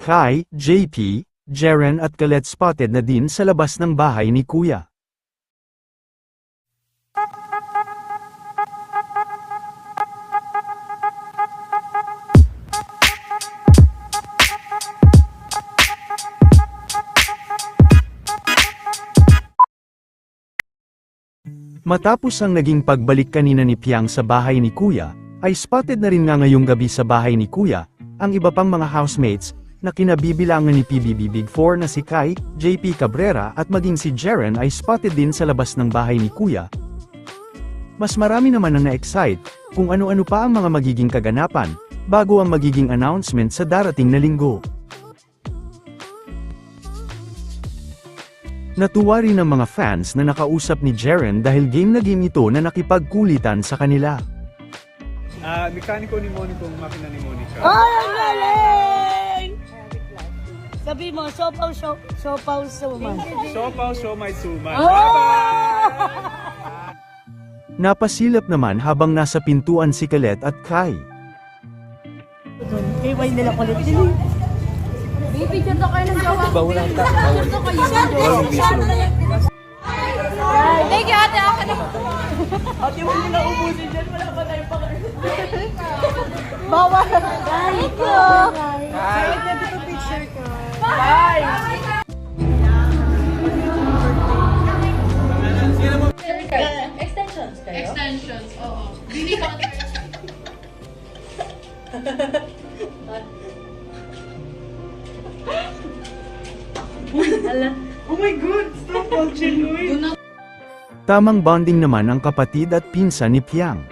Kai, JP, Jaren at Colette spotted na din sa labas ng bahay ni Kuya. Matapos ang naging pagbalik kanina ni Piang sa bahay ni Kuya, ay spotted na rin nga ngayong gabi sa bahay ni Kuya, ang iba pang mga housemates, na kinabibilangan ni PBB Big 4 na si Kai, JP Cabrera at maging si Jaren ay spotted din sa labas ng bahay ni Kuya. Mas marami naman ang na-excite, kung ano-ano pa ang mga magiging kaganapan, bago ang magiging announcement sa darating na linggo. Natuwa rin ang mga fans na nakausap ni Jaren dahil game na game ito na nakipagkulitan sa kanila. Ah, mekaniko ni Monica ang makina ni Monica. Ay, ang galing! Sabi mo, sopaw, so, sopaw, suman. Siopaw, siomay, suman. Oh! Napasilap naman habang nasa pintuan si Colette at Kai. Iway nila kulit din. Picture daw kayo ng jowa. Bawal ang ta. Bawal. Thank you, ate. Ako na. Ate, huwag nila ubusin dyan. Wala pa tayong pakain. Bawal. Thank you. Extensions, oo. Bini ko. Oh my God! Stop watching me! Tamang bonding naman ang kapatid at pinsan ni Piang.